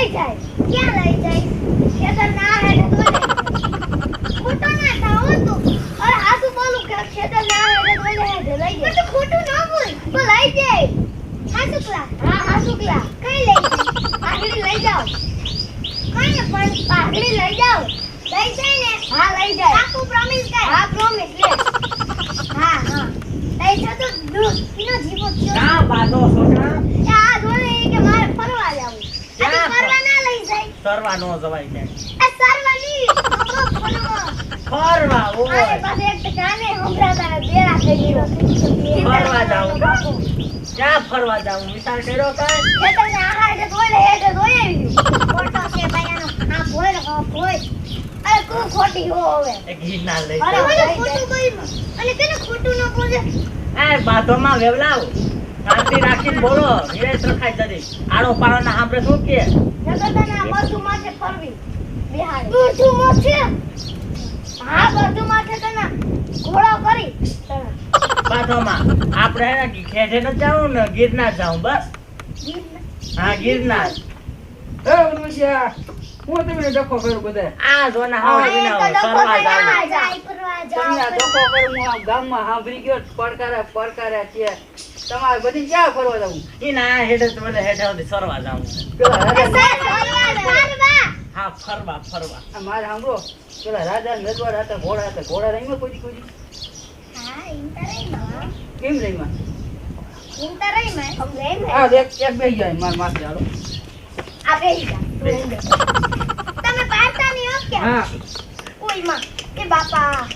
લઈ જાય. જાય? ખેતર તું બોલું કે હા સુકલા હા હા લઈ જાય? તો દૂધ. પીનો જીવો હા બાદો સોના સરવા નો જવાય ને સરવાની? ફરવા ઓ પાસે એક કાને ને બેડા કરી દીધો ફરવા જાવું ક્યાં ફરવા જાવું વિચાર કર્યો કે? કઈ તમને આહાર જે ધોઈ લે એટલે ધોઈ આવી. ફોટો છે ભાઈનો આ ભોય ને આ અરે તું ખોટી હો હવે. એ ઘી ના લે અરે ખોટું બોલ્યું અને કેને ખોટું ન બોલે? આ બાધોમાં વેવલાવ. શાંતિ રાખીને બોલો. નિરેશ રખાય જરી આડો પાડો ના સાંભળે શું કે? જગતના બધું માથે ફરવી. બિહાર. બધું માથે હા બધું માથે તને ઘોડો કરી. તને. આપણે હે ખેડે ન જાવું ને ગિરનાર જાવું બસ. હા ગિરનાર. એ ઉર્વશિયા, હું તમને ડખો કરું બધા. આ જોના હાવ વિના ફરવા થઈને આ જાવું જાય, ફરવા જાઓ, તમને ડખો કરું હું ગામમાં સાંભળી ગયો પડકારા પડકારા છે. તમારે બધી ક્યાં ફરવા જવું? એ ના હેડે તો મને હેડે સુધી જાવું ફરવા, ફરવા. હા ફરવા ફરવા. મારે સાંભળો પેલા રાજા ને રજવાડા ઘોડા હતા. ઘોડા રહીમાં કોઈ કોઈ હા, કેમ રહીમાં એમ રહી માં. આમ રહી માં. આ એક એક બે જાય માર માથે હાલો. આ બે. તમે પાડતા નહીં હો હા. ઓયમાં, એ બાપા.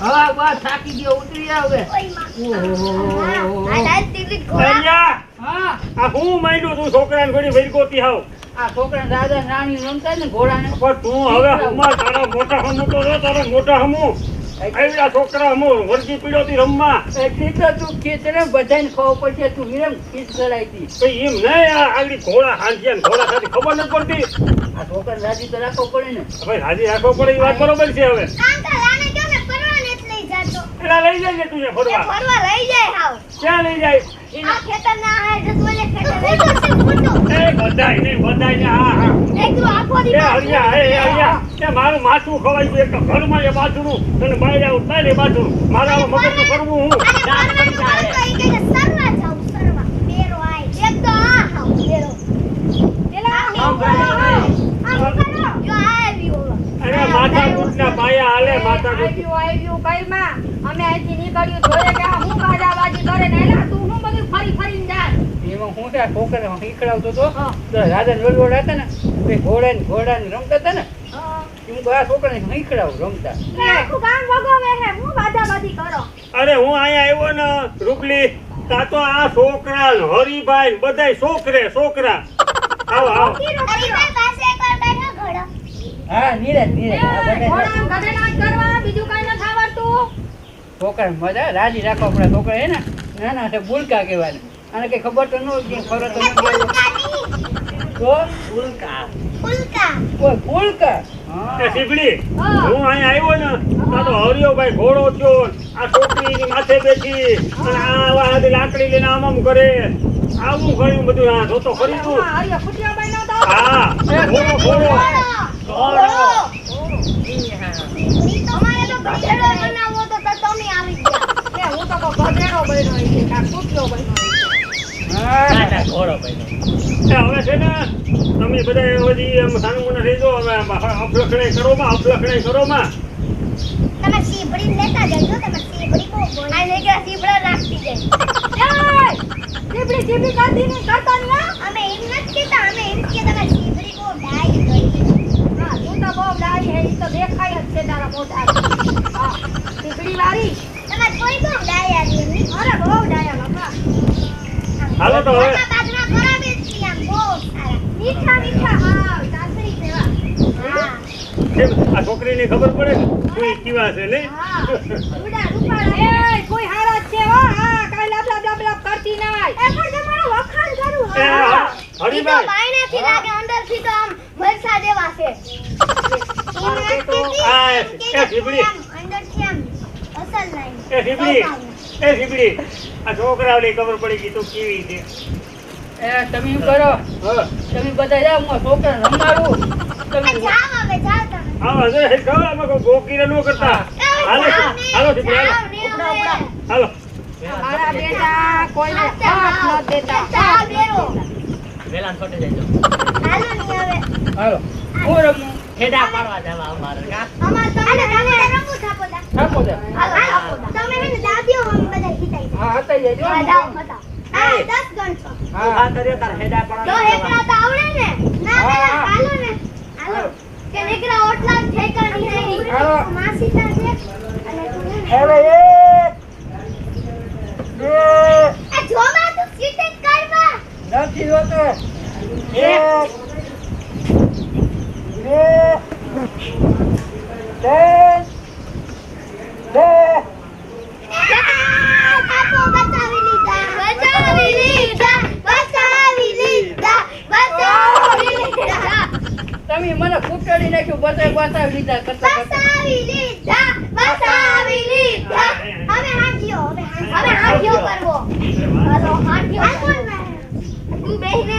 હા બસ થાકી ગયો ઉતરી આવ. ઓહો. કન્યા, હા આ હું માંડ્યું તું છોકરાને ઘોડી હાવ? આ છોકરા રાજા ને રાણી રમતા ને ઘોડાને. પણ તું હવે હમણાં તારા મોટા હમું તો જો તારા મોટા હમું. આવડા છોકરા હમું વરજી પીડોતી રમવા. એટલી તો તું ખેતરે બધાને ખબર પડશે તું વિરમ ખીચ કરાઈ હતી કઈ એમ નહીં આ આગળ ઘોડા હાંજ્યા ઘોડા સાથે ખબર ન પડતી. આ છોકરા રાજી તો રાખવો પડે ને. હવે રાજી રાખવો પડે એ વાત બરોબર છે હવે કાંતા લાને જો ને ફરવા નથી લઈ જાતો. લઈ જાય તું ફરવા ફરવા લઈ જાય હાવ. ક્યાં લઈ જાય આ ખેતર લઈ જશે ખોટો. એ બધાય નહીં બધાય ને હા હા એક તું આખો દી એ હરિયા એ હરિયા એ મારું માથું ખવાઈ ગયું એક તો ઘરમાં એ બાજુનું અને બહાર આવું તારે બાજુ મારા મગજનું કરવું હું અને ફરવાનું કરતો ઈ કહે કે સરવા જાઉં, સરવા. બેરો આય. એક તો આ હાવ, બેરો. પેલા આમ કરો. આમ ઊભા રહો. જો આ આવ્યો અરે માથા કૂટના પાયા હાલે માથા ગુટ આવ્યું આવ્યું કઈમાં અમે અહીંથી નીકળ્યું જોઈએ કે આ હું ગાડાબાજી કરે ને એલા તું હું બધું ફરી ફરીને જાય હું ત્યાં છોકરા શીખડાવતો હતો રાજા ને વડવડ હતા ને એ ઘોડા ને ઘોડા ને રમતા હતા ને હું. આ છોકરાને શીખડાવું રમતા. અરે હું અહીંયા આવ્યો ને રૂપલી તા તો આ છોકરા હરિભાઈ બધા બધાય છોકરે છોકરા. આવો આવો. હરીભાઈ પાસે એકવાર બેઠો ઘોડો. હા નીરજ નીરજ આ બીજું કઈ નથી આવડતું. છોકરા મજા રાજી રાખવા પડે છોકરા હે ને? નાના છે બુલકા કહેવાય. અને કઈ ખબર તો ન કે ફરો તો ન ફુલકા તો ફુલકા. કોઈ ફૂલકા? હું. અહીંયા આવ્યો ને તા તો હરિયોભાઈ ઘોડો થયો આ છોકરીની માથે બેઠી અને આ આવા હાથે લાકડી લઈને આમ આમ કરે. આવું ગયું બધું આ જોતો ખરી તું. હરિયો હા ઘોડો ઘોડો. ઘોડો. અમારે તો ગધેડો બનાવવો તો તો તમે આવી ગયા. હું તો ગધેડો બન્યો છે કાં બન્યો છે હા નાના ઘોડો બન્યો એ હવે છે ને તમે બધા હજી એમ સાનું મને રહેજો હવે અફલખણે કરો માં અફલખણે કરો માં તમે સીપડી લેતા જજો તમે સીપડી બહુ બોલ. ને કે સીપડા રાખતી જાય. સીબડી નહીં કરતો અમે એમ નથી કહેતા અમે એમ કે તમે સીપડી બહુ ડાઈ કરી હા, તું તો બહુ ડાઈ હે ઈ તો દેખાય જ છે તારા મોઢા હા ચીપડી વાળી. તમે કોઈ બહુ ડાઈ આવી એમની અરે બહુ ડાયા બાપા હાલો તો હવે. ઘરના બાજરા ખરાબ જ છે આમ બહુ સારા મીઠા મીઠા હા સાસરી જેવા. હા. કેમ? આ છોકરીને ખબર પડે કોઈ કેવા છે ને હા. રૂડા રૂપાળા એય કોઈ હારા છે હો. હા કાઈ લાબ લાબ લાબ લાબ કરતી નાય એ પણ તમારો વખાણ કરું હા. હરીભાઈ ઈ તો લાગે અંદરથી તો આમ વરસા દેવા છે. નથી એ ઢીબડી. આમ અંદરથી આમ અસલ નહીં એ ઢીબડી એ ઢીબડી આ છોકરાઓને ખબર પડી ગઈ તું કેવી છે. એ તમે એમ કરો. તમે બધા જાઓ હું છોકરા રમાડું. તમે જાઓ હવે જાઓ તમે. આવા છે હે આમાં કોઈ ગોકીને ન કરતા. હાલો હાલો હાલો ઉપડા ઉપડા હાલો. મારા બેટા કોઈને હાથ ન દેતા. ચા બેરો વેલા છોટી જજો હાલો ની હવે. હાલો. હું રમું? હેડા પાડવા જવા અમારે કા? અમાર તમને તમે રમો. થાપો દા આપો દે હાલો હાલો. તમે મને દાદીઓ અમે બધા ખીચાઈ હા હતા જો. હા જાઓ હતા હા 10 ગણ છો. હા. આ કર્યો તાર હેડા તો પાડવા તો આવડે ને. ના પેલા હાલો ને. હાલો. કે નીકળા ઓટલા ઠેકાણી નહીં હાલો. માસી તા છે. અને તું ને. હવે એક બે. એ જોમાં તું સીટે કરવા નથી હોતો એક. બે ત્રણ તમે મને કૂટડી નાખ્યું બતાવી બતાવી લીધા કરતા કરતા. બચાવી લીધા બચાવી લીધા. હવે હાંઠિયો હવે હાંઠિયો કરવો. હાલો હાંઠિયો તું બેહીને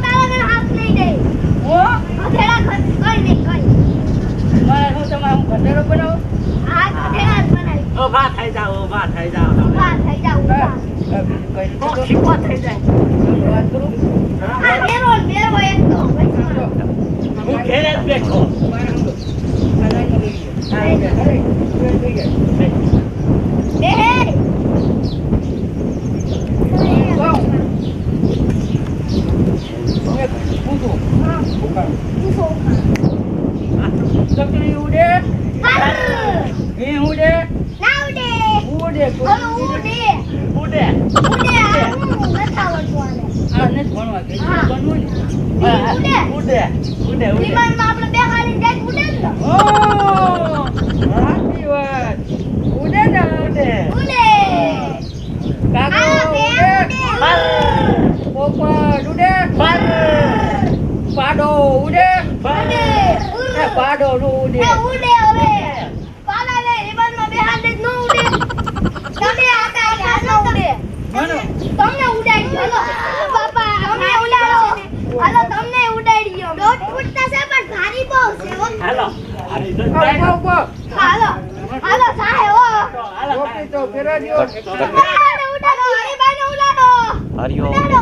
જ બનાવી ઊભા થઈ જાઓ ઊભા થઈ જાઓ ઊભા થઈ જાવ ઊભા આ બીજું કઈ નથી કોક તો શીખવા થઈ જાય હું વાત કરું આ મેરો ને મેરો એક તો જો, હું ઘેરે જ બેઠો મારે બે ના ઉડે ઉડે. ઉડે. ઉડે. ઉડે આ હું નથી આવડતું આને. ભણવા કે. બનવું ઉડે. ઉડે. ઉડે ઉડે વિમાનમાં આપણે બેહાડીને જાય ઉડે ને. ઓ સાચી વાત. ઉડે ને ઉડે. ઉડે. Alo. Ari dan. Alo. Alo. Alo સાહેબ ઓ. ઓકે તો ફેરાજો. ઉડાડો ઉડાડો અરે ભાઈ ઉડાડો. હરિયો. ઉડાડો.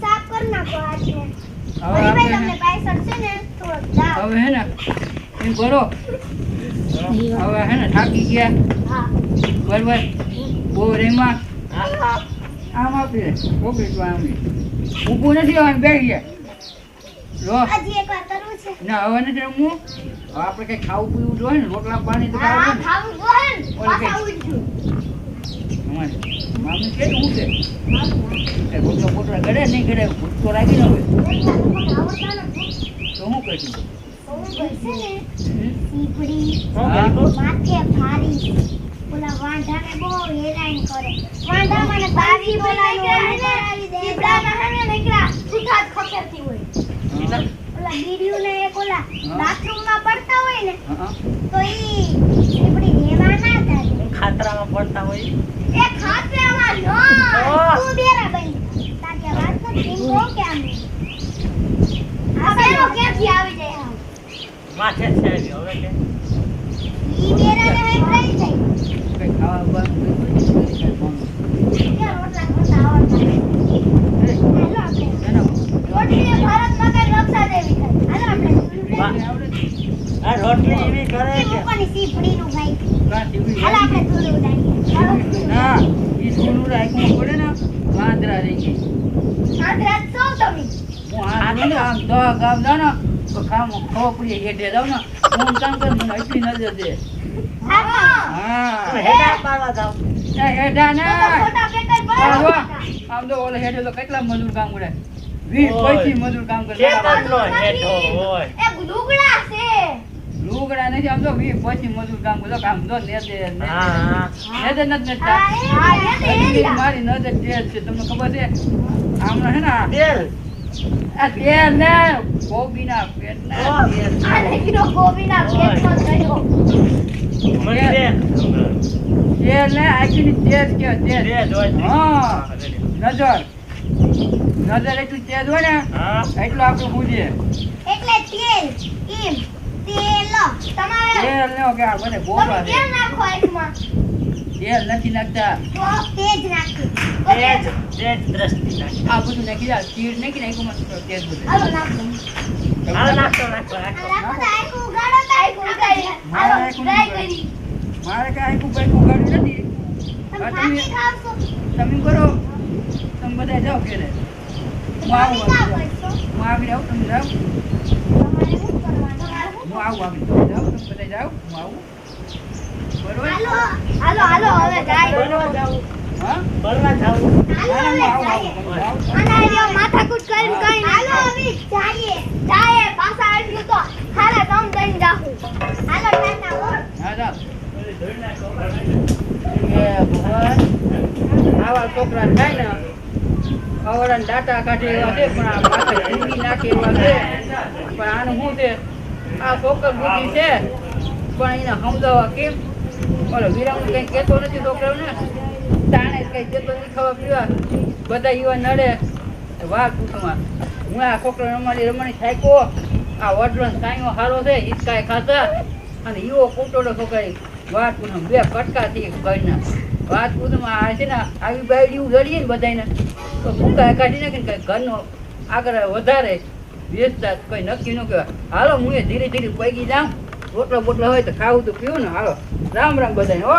સાફ કરી નાખો આજે હવે હે ને એમ કરો. હવે હે ને થાકી ગયા. બરોબર? બહુ રેમાં આમ આપી દે ઓકે તો આમ. ઊભું નથી આમ બેસી ગયા. લો. ના હવે નથી રમવું. હવે આપણે કંઈ ખાવું પીવું જોઈએ ને રોટલા પાણી તો મામી કે શું છે રોટલો બોટલા ગળે નહીં ઘડે ભૂટકો રાખી ન હોય તો હું કહીશું? માથે ભારી ઓલા વાંઢાને બહુ હેરાન કરે વાંઢા મને બાવી બોલાવી દે દીપડાના હામે નીકળ્યા સુથાત ખખેરતી હોય ઓલા ગીર્યું ને એક ઓલા બાથરૂમમાં પડતા હોય ને તો ઈ દીપડી રેવા ના થાય ખાતરામાં પડતા હોય. એ ખાતરામાં નો. તું બેરા બની. તાકે વાત તો કે આમ. આ ક્યાંથી આવી જાય? માથે છે હવે કે? ઈ બેરાને હેક રહી જાય કઈ ખાવા બાવાનું કઈ ખાવાનું. કે રોટલા ખાતા આવડતા એ, હાલો આપણે એના રોટલી ભારત માતા રક્ષા દેવી થાય હાલો આપણે આવડે છે? આ રોટલી એવી કરે એ કે મૂકોની સીપડીનું ભાઈ કાં ટીવી હાલો આપણે ધૂળ ઉડાડીએ હાલો ના ઈ સ્કૂલનું રાખવું પડે ને વાંદરા રહી ગઈ આજ રાત સૌ તમે હું આ ને આમ દહ ગામ જાઉં ને તો ખામ ખોપડી હેઠે ને હું કામ કર મને એટલી નજર દે હા. હેડા પાડવા જાવ ના. આમ તો ઓલે હેઠે તો કેટલા મજૂર કામ કરે? વીસ. પચીસ મજૂર કામ કરે. હેઠો હોય. એ લુગડા છે. લુગડા નથી આમ તો વી પછી મજૂર કામ કરો. કામ તો ને દે ને. મારી નજર છે. તમને ખબર છે? આમ હે ને પેટના. આ નીકળો ગોબીના પેટમાં ગયો. મળી દે તેલ ને આખીની તેજ કે તેજ. હા. નજર. નજર એટલું તેજ હોય ને એટલું આપણું પૂછીએ એટલે તેલ એમ તેલ. તમારે તેલ ને કે આ મને તમે બોલવા દે. તેલ નાખો એકમાં તેલ નથી નાખતા. તેજ નાખી તેજ તેજ દ્રષ્ટિ નાખી. આ બધું નાખી દે તીર નાખી નાખું મસ્ત તેજ બધું. હાલો નાખો. હાલો નાખો નાખો નાખો. આખું ઉગાડો તો ઉગાડી હાલો ટ્રાય. કરી. મારે કાંઈ આખું બેઠું ગાડ્યું નથી. તમે ખાવશો? તમે કરો. તમે બધા જાઓ ઘરે. હું આવું હું આવી જાઉં. તમે જાઓ. તમારે શું કરવાનું? તમારે શું હું આવું આવી તમે જાઓ તમે બધા જાઓ. હું આવું. હાલો હાલો હવે જાય. જાવું. આવું જાય આવું તમે જાઓ અને આ માથાકૂટ કરીને કઈ હાલો હવે જાઈએ. જાઈએ પાછા આટલું તો. હારા કામ દઈને જાહું હાલો ટાટા હો. હા જાઓ એ ભગવાન આવા છોકરા થાય ને દાંતા કાઢે એવા છે પણ આ નાખે એવા છે. પણ આનું શું છે? આ છોકર બુદ્ધિ છે પણ એને સમજાવવા કેમ? ઓલો વિરામ કંઈ કહેતો નથી છોકરાઓને તાણે કઈ કહેતો નથી, ખાવા પીવા. બધા યુવા નડે. વાહ પૂછમાં હું આ છોકરો રમાડી રમણી સાયકો. આ વડલો સાયો હારો છે હિચકાય ખાતા. અને યુવો કુટોડો છોકરી. વાત કુટુંબ બે કટકાથી ઘરના વાત પૂછમાં આ છે ને, આવી બાયડી લડીએ ને બધાને તો ભૂકા કાઢી નાખીને કઈ ઘરનો આગળ વધારે વેચતા કઈ નક્કી ન કહેવાય. હાલો, હું એ ધીરે ધીરે પૈકી જાઉં. રોટલા બોટલા હોય તો ખાવું તો પીવું ને હાલો. રામ રામ બધાને હો.